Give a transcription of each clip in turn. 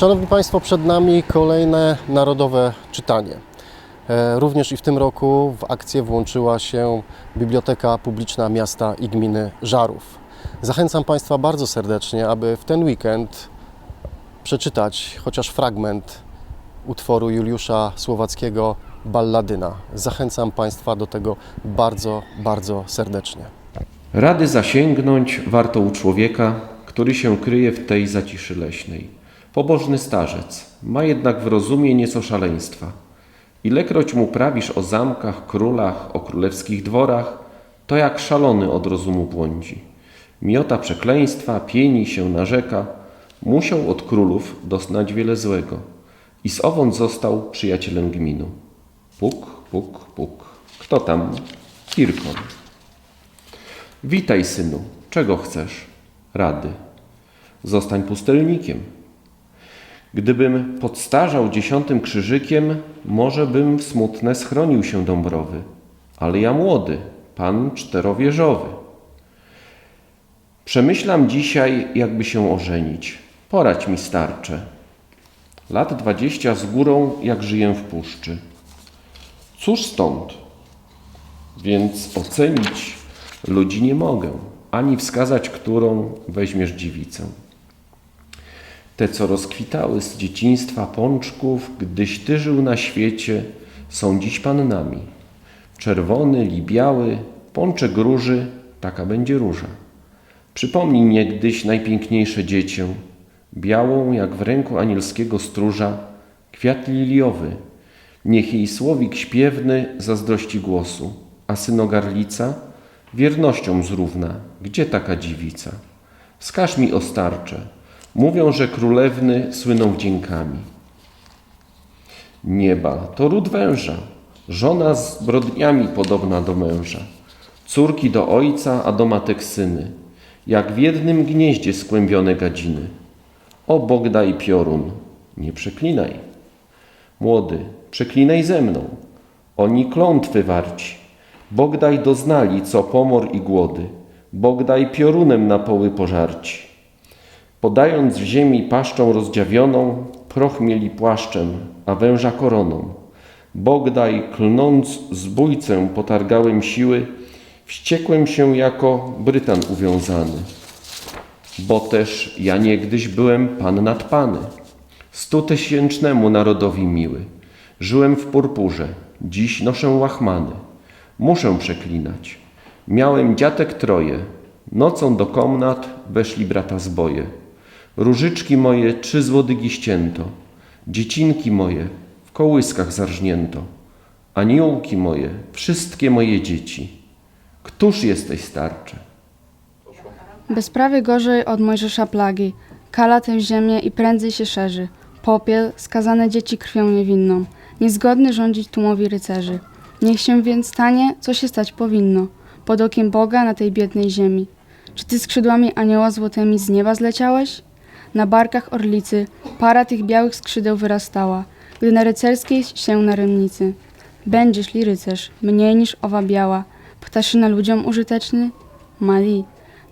Szanowni Państwo, przed nami kolejne narodowe czytanie. E, Również i w tym roku w akcję włączyła się Biblioteka Publiczna Miasta i Gminy Żarów. Zachęcam Państwa bardzo serdecznie, aby w ten weekend przeczytać chociaż fragment utworu Juliusza Słowackiego Balladyna. Zachęcam Państwa do tego bardzo, bardzo serdecznie. Rady zasięgnąć warto u człowieka, który się kryje w tej zaciszy leśnej. Pobożny starzec, ma jednak w rozumie nieco szaleństwa. Ilekroć mu prawisz o zamkach, królach, o królewskich dworach, to jak szalony od rozumu błądzi. Miota przekleństwa, pieni się, narzeka, musiał od królów doznać wiele złego i z owąd został przyjacielem gminu. Puk, puk, puk. Kto tam? Kirkon. Witaj, synu. Czego chcesz? Rady. Zostań pustelnikiem. Gdybym podstarzał dziesiątym krzyżykiem, może bym w smutne schronił się Dąbrowy. Ale ja młody, pan czterowieżowy. Przemyślam dzisiaj, jakby się ożenić. Porać mi starcze. Lat dwadzieścia z górą, jak żyję w puszczy. Cóż stąd? Więc ocenić ludzi nie mogę, ani wskazać, którą weźmiesz dziewicę. Te, co rozkwitały z dzieciństwa pączków, gdyś ty żył na świecie, są dziś pannami. Czerwony li biały, pączek róży, taka będzie róża. Przypomnij niegdyś najpiękniejsze dziecię, białą jak w ręku anielskiego stróża, kwiat liliowy. Niech jej słowik śpiewny zazdrości głosu, a synogarlica wiernością zrówna. Gdzie taka dziwica? Wskaż mi o starcze. Mówią, że królewny słyną wdziękami. Nieba to ród węża, żona z zbrodniami podobna do męża, córki do ojca, a do matek syny, jak w jednym gnieździe skłębione gadziny. O Bog daj piorun, nie przeklinaj. Młody, przeklinaj ze mną, oni klątwy warci. Bog daj doznali, co pomor i głody, Bog daj piorunem na poły pożarci. Podając w ziemi paszczą rozdziawioną, proch mieli płaszczem, a węża koroną. Bog daj, klnąc zbójcę, potargałem siły, wściekłem się jako Brytan uwiązany. Bo też ja niegdyś byłem pan nad pany, stutysięcznemu narodowi miły. Żyłem w purpurze, dziś noszę łachmany. Muszę przeklinać. Miałem dziatek troje, nocą do komnat weszli brata zboje. Różyczki moje trzy złodygi ścięto, dziecinki moje w kołyskach zarżnięto, aniołki moje, wszystkie moje dzieci. Któż jesteś starcze? Bezprawie gorzej od Mojżesza plagi. Kala tę ziemię i prędzej się szerzy. Popiel, skazane dzieci krwią niewinną. Niezgodny rządzić tłumowi rycerzy. Niech się więc stanie, co się stać powinno. Pod okiem Boga na tej biednej ziemi. Czy ty skrzydłami anioła złotymi z nieba zleciałeś? Na barkach orlicy para tych białych skrzydeł wyrastała, gdy na rycerskiej się na rymnicy. Będziesz li rycerz, mniej niż owa biała, ptaszyna ludziom użyteczny? Mali,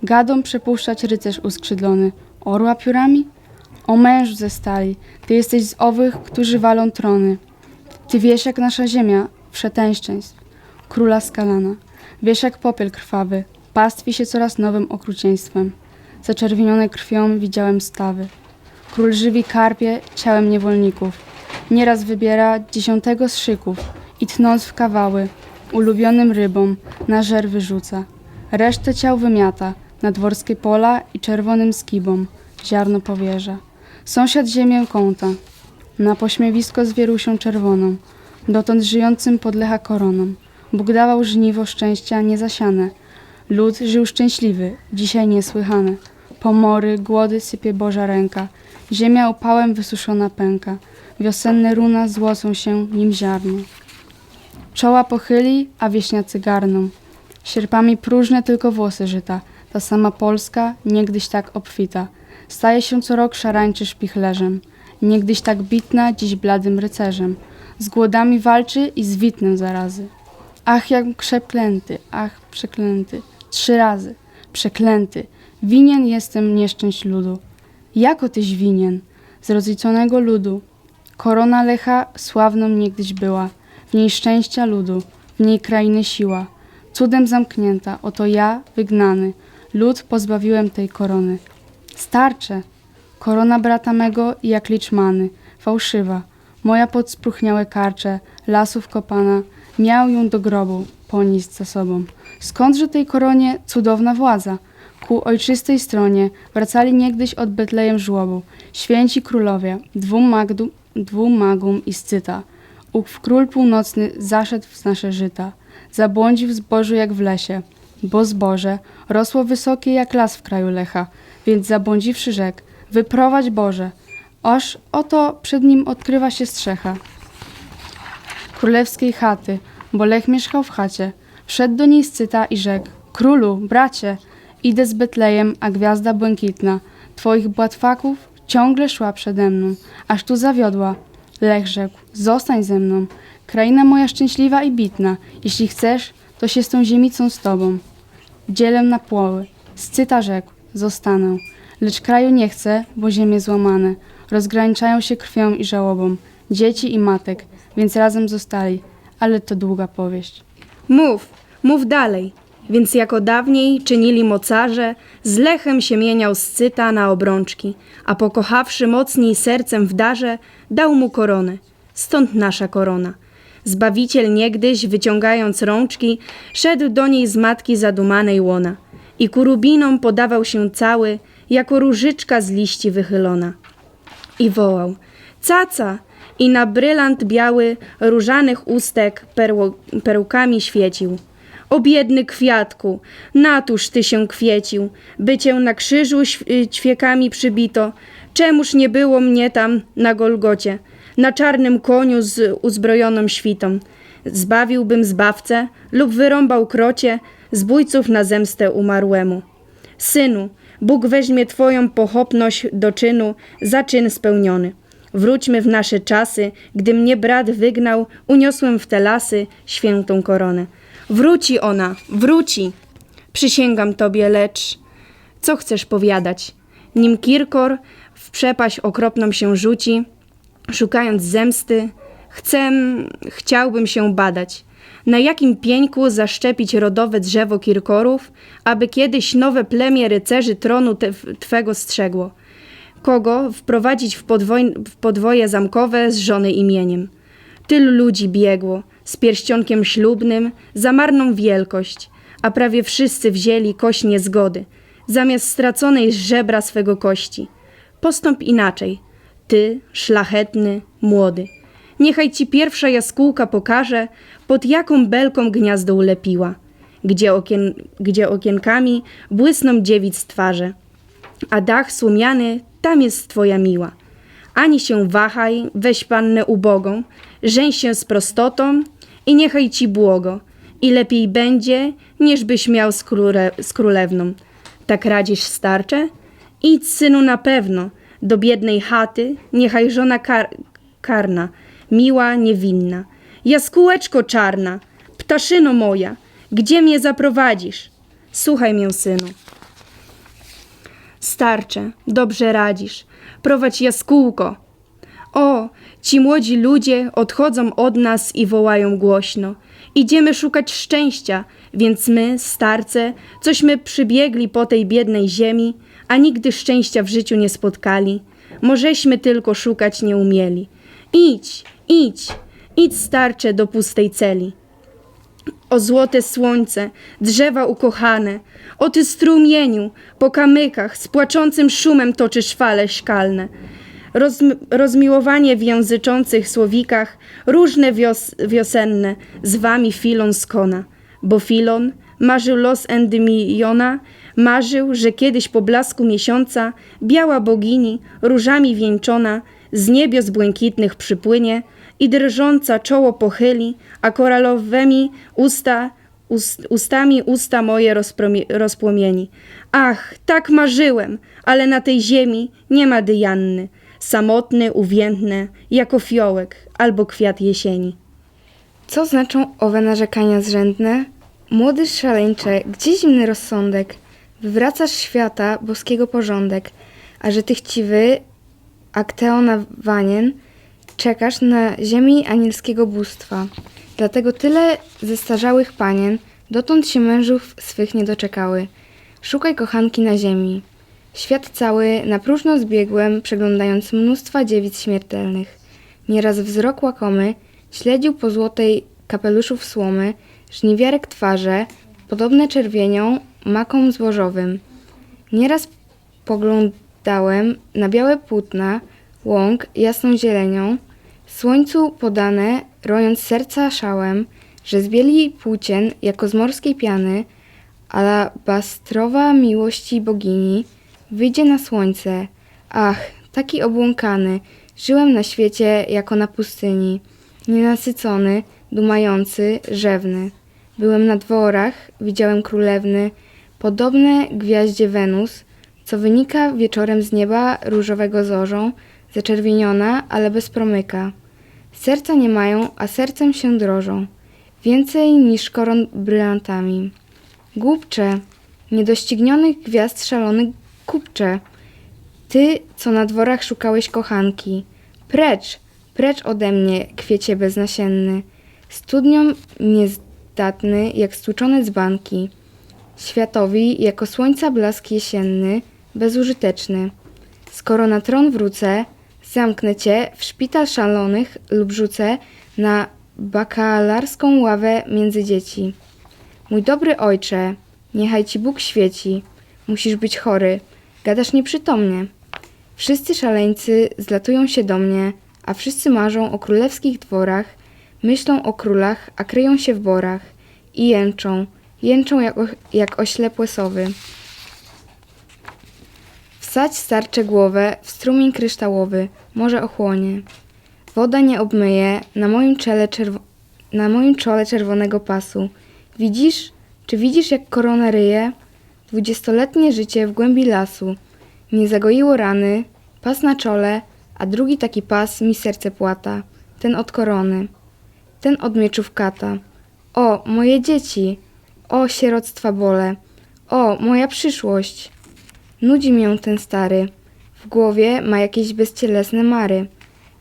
Gadą przepuszczać rycerz uskrzydlony. Orła piórami? O mężu ze stali, ty jesteś z owych, którzy walą trony. Ty wiesz jak nasza ziemia, wszeteńszczeństw, króla skalana. Wiesz jak popiel krwawy, pastwi się coraz nowym okrucieństwem. Zaczerwienione krwią widziałem stawy. Król żywi karpie ciałem niewolników. Nieraz wybiera dziesiątego z szyków i tnąc w kawały, ulubionym rybom na żer wyrzuca. Resztę ciał wymiata na dworskie pola i czerwonym skibom ziarno powierza. Sąsiad ziemię kąta, na pośmiewisko z wierusią czerwoną, dotąd żyjącym podlecha koroną. Bóg dawał żniwo szczęścia niezasiane. Lud żył szczęśliwy, dzisiaj niesłychane. Pomory, głody sypie Boża ręka, ziemia upałem wysuszona pęka. Wiosenne runa złocą się nim ziarno. Czoła pochyli, a wieśniacy garną. Sierpami próżne tylko włosy żyta. Ta sama Polska, niegdyś tak obfita. Staje się co rok szarańczy szpichlerzem. Niegdyś tak bitna, dziś bladym rycerzem. Z głodami walczy i z witnem zarazy. Ach, jak przeklęty, ach, przeklęty. Trzy razy. Przeklęty. Winien jestem nieszczęść ludu. Jako tyś winien? z rozliconego ludu. Korona Lecha sławną niegdyś była, w niej szczęścia ludu, w niej krainy siła. Cudem zamknięta, oto ja, wygnany, lud pozbawiłem tej korony. Starcze! Korona brata mego jak liczmany, fałszywa. Moja pod spróchniałe karcze, lasów kopana, miał ją do grobu ponieść za sobą. Skądże tej koronie cudowna władza? Ku ojczystej stronie wracali niegdyś od Betlejem żłobu, święci królowie, dwóm, magdu, dwóm magum i scyta. Ów król północny zaszedł w nasze żyta, zabłądził w zbożu jak w lesie, bo zboże rosło wysokie jak las w kraju Lecha, więc zabłądziwszy rzekł, wyprowadź Boże, oż oto przed nim odkrywa się strzecha królewskiej chaty, bo Lech mieszkał w chacie. Wszedł do niej scyta i rzekł, królu, bracie, idę z Betlejem, a gwiazda błękitna, twoich błatwaków ciągle szła przede mną, aż tu zawiodła. Lech rzekł, zostań ze mną, kraina moja szczęśliwa i bitna, jeśli chcesz, to się z tą ziemicą z tobą. Dzielę na płoły. Scyta rzekł, zostanę. Lecz kraju nie chcę, bo ziemie złamane. Rozgraniczają się krwią i żałobą. Dzieci i matek, więc razem zostali. Ale to długa powieść. Mów, mów dalej. Więc jako dawniej czynili mocarze, z lechem się mieniał scyta na obrączki, a pokochawszy mocniej sercem w darze, dał mu koronę. Stąd nasza korona. Zbawiciel niegdyś, wyciągając rączki, szedł do niej z matki zadumanej łona i ku rubinom podawał się cały, jako różyczka z liści wychylona. I wołał, caca! I na brylant biały, różanych ustek perło, perełkami świecił. O biedny kwiatku, natuż ty się kwiecił, by cię na krzyżu y, ćwiekami przybito. Czemuż nie było mnie tam na Golgocie, na czarnym koniu z uzbrojoną świtą? Zbawiłbym zbawcę lub wyrąbał krocie, zbójców na zemstę umarłemu. Synu, Bóg weźmie Twoją pochopność do czynu za czyn spełniony. Wróćmy w nasze czasy, gdy mnie brat wygnał, uniosłem w te lasy świętą koronę. Wróci ona, wróci. Przysięgam Tobie, lecz co chcesz powiadać? Nim Kirkor w przepaść okropną się rzuci, szukając zemsty, chcę, chciałbym się badać. Na jakim pieńku zaszczepić rodowe drzewo Kirkorów, aby kiedyś nowe plemię rycerzy tronu te, Twego strzegło? Kogo wprowadzić w, podwoj, w podwoje zamkowe z żony imieniem? Tylu ludzi biegło, z pierścionkiem ślubnym, za marną wielkość, a prawie wszyscy wzięli kość niezgody, zamiast straconej żebra swego kości. Postąp inaczej, ty, szlachetny, młody. Niechaj ci pierwsza jaskółka pokaże, pod jaką belką gniazdo ulepiła, gdzie, okien, gdzie okienkami błysną dziewic twarze, a dach słomiany tam jest twoja miła. Ani się wahaj, weź pannę ubogą, żeń się z prostotą i niechaj ci błogo. I lepiej będzie, niż byś miał z, króle, z królewną. Tak radzisz starcze? Idź, synu, na pewno, do biednej chaty, niechaj żona kar karna, miła, niewinna. Jaskółeczko czarna, ptaszyno moja, gdzie mnie zaprowadzisz? Słuchaj mię, synu. Starcze, dobrze radzisz. Prowadź jaskółko. O, ci młodzi ludzie odchodzą od nas i wołają głośno. Idziemy szukać szczęścia, więc my, starce, cośmy przybiegli po tej biednej ziemi, a nigdy szczęścia w życiu nie spotkali. Możeśmy tylko szukać nie umieli. Idź, idź, idź starcze do pustej celi. O złote słońce, drzewa ukochane, o ty strumieniu, po kamykach z płaczącym szumem toczysz fale szkalne. Rozm- rozmiłowanie w języczących słowikach, różne wios- wiosenne, z wami Filon skona. Bo Filon marzył los Endymiona, marzył, że kiedyś po blasku miesiąca biała bogini, różami wieńczona, z niebios błękitnych przypłynie i drżąca czoło pochyli, a koralowymi usta, ust, ustami usta moje rozpłomieni. Ach, tak marzyłem, ale na tej ziemi nie ma Dyjanny, samotny, uwiętny, jako fiołek albo kwiat jesieni. Co znaczą owe narzekania zrzędne? Młody szaleńcze, gdzie zimny rozsądek? Wywracasz świata, boskiego porządek, a że ty chciwy, Akteona Wanien, czekasz na ziemi anielskiego bóstwa. Dlatego tyle zestarzałych panien dotąd się mężów swych nie doczekały. Szukaj kochanki na ziemi. Świat cały na próżno zbiegłem, przeglądając mnóstwa dziewic śmiertelnych. Nieraz wzrok łakomy śledził po złotej kapeluszów słomy żniwiarek twarze, podobne czerwienią makom złożowym. Nieraz poglądałem na białe płótna łąk jasną zielenią, słońcu podane, rojąc serca szałem, że z bieli płócien, jako z morskiej piany, alabastrowa miłości bogini, wyjdzie na słońce. Ach, taki obłąkany, żyłem na świecie jako na pustyni, nienasycony, dumający, rzewny. Byłem na dworach, widziałem królewny, podobne gwiaździe Wenus, co wynika wieczorem z nieba różowego zorzą, zaczerwieniona, ale bez promyka. Serca nie mają, a sercem się drożą, więcej niż koron brylantami. Głupcze, niedoścignionych gwiazd szalony kupcze, ty, co na dworach szukałeś kochanki, precz, precz ode mnie, kwiecie beznasienny, studniom niezdatny, jak stłuczone dzbanki, światowi, jako słońca blask jesienny, bezużyteczny. Skoro na tron wrócę, zamknę cię w szpital szalonych lub rzucę na bakalarską ławę między dzieci. Mój dobry ojcze, niechaj ci Bóg świeci. Musisz być chory, gadasz nieprzytomnie. Wszyscy szaleńcy zlatują się do mnie, a wszyscy marzą o królewskich dworach, myślą o królach, a kryją się w borach i jęczą, jęczą jak, o, jak oślepłe sowy. Wsadź starcze głowę w strumień kryształowy, może ochłonie. Woda nie obmyje na moim, czele czerwo- na moim czole czerwonego pasu. Widzisz, czy widzisz jak korona ryje? Dwudziestoletnie życie w głębi lasu. Nie zagoiło rany, pas na czole, a drugi taki pas mi serce płata. Ten od korony, ten od mieczów kata. O, moje dzieci! O, sieroctwa bole! O, moja przyszłość! Nudzi mię ten stary. W głowie ma jakieś bezcielesne mary.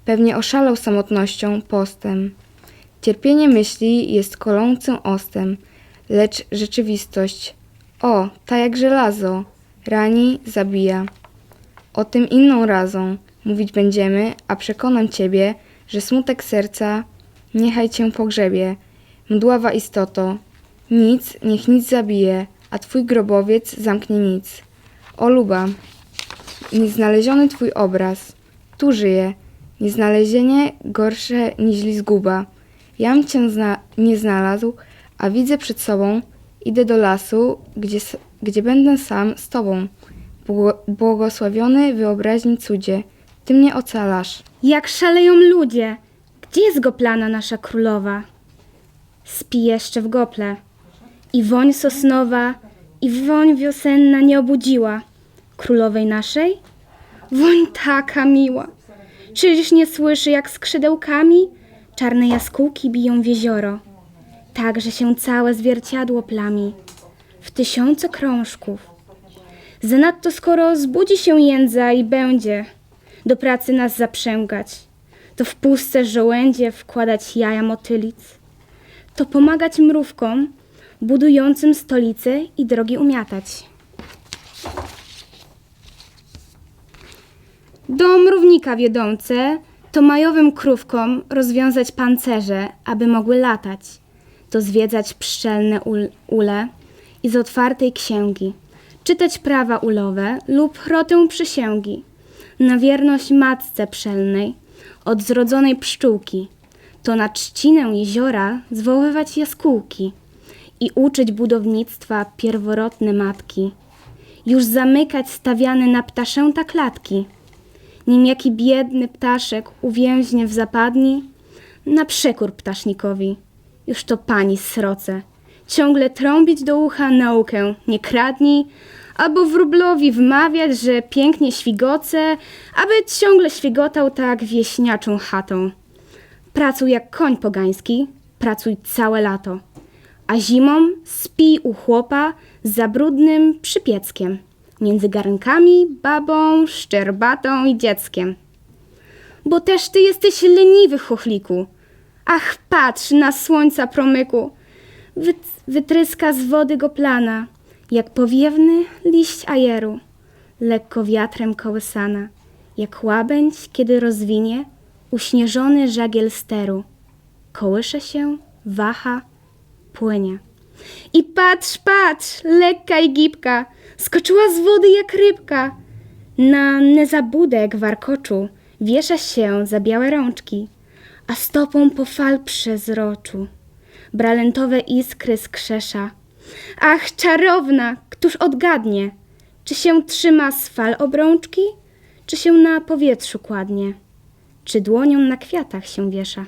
Pewnie oszalał samotnością, postem. Cierpienie myśli jest kolącym ostem, lecz rzeczywistość, o, ta jak żelazo, rani, zabija. O tym inną razą mówić będziemy, a przekonam ciebie, że smutek serca niechaj cię pogrzebie. Mdława istoto, nic, niech nic zabije, a twój grobowiec zamknie nic. O luba, nieznaleziony twój obraz, tu żyje, nieznalezienie gorsze niźli zguba. Jam cię zna- nie znalazł, a widzę przed sobą, idę do lasu, gdzie, gdzie będę sam z tobą. Bło- błogosławiony wyobraźni cudzie, ty mnie ocalasz. Jak szaleją ludzie! Gdzie jest goplana nasza królowa? Spi jeszcze w gople. I woń sosnowa, i woń wiosenna nie obudziła królowej naszej? Woń taka miła! Czyż nie słyszy, jak skrzydełkami czarne jaskółki biją w jezioro? Tak, że się całe zwierciadło plami w tysiące krążków. Zanadto skoro zbudzi się jędza i będzie do pracy nas zaprzęgać, to w puste żołędzie wkładać jaja motylic, to pomagać mrówkom budującym stolice i drogi umiatać. Do mrównika wiodące, to majowym krówkom rozwiązać pancerze, aby mogły latać, to zwiedzać pszczelne ul- ule i z otwartej księgi, czytać prawa ulowe lub chrotę przysięgi, na wierność matce pszczelnej, od zrodzonej pszczółki, to na trzcinę jeziora zwoływać jaskółki i uczyć budownictwa pierworodne matki, już zamykać stawiane na ptaszęta klatki, nim jaki biedny ptaszek uwięźnie w zapadni, na przekór ptasznikowi, już to pani sroce, ciągle trąbić do ucha naukę, nie kradnij, albo wróblowi wmawiać, że pięknie świgoce, aby ciągle świgotał tak wieśniaczą chatą. Pracuj jak koń pogański, pracuj całe lato, a zimą spij u chłopa z zabrudnym przypieckiem, między garnkami, babą, szczerbatą i dzieckiem. bo też ty jesteś leniwy, chochliku. Ach, patrz na słońca promyku. Wyt, wytryska z wody go plana, jak powiewny liść ajeru, lekko wiatrem kołysana, jak łabędź, kiedy rozwinie uśnieżony żagiel steru. Kołysze się, waha, płynie. I patrz, patrz, lekka i gibka, skoczyła z wody jak rybka. Na nezabudek warkoczu wiesza się za białe rączki, a stopą po fal przezroczu bralentowe iskry skrzesza. Ach, czarowna, któż odgadnie, czy się trzyma z fal obrączki, czy się na powietrzu kładnie, czy dłonią na kwiatach się wiesza.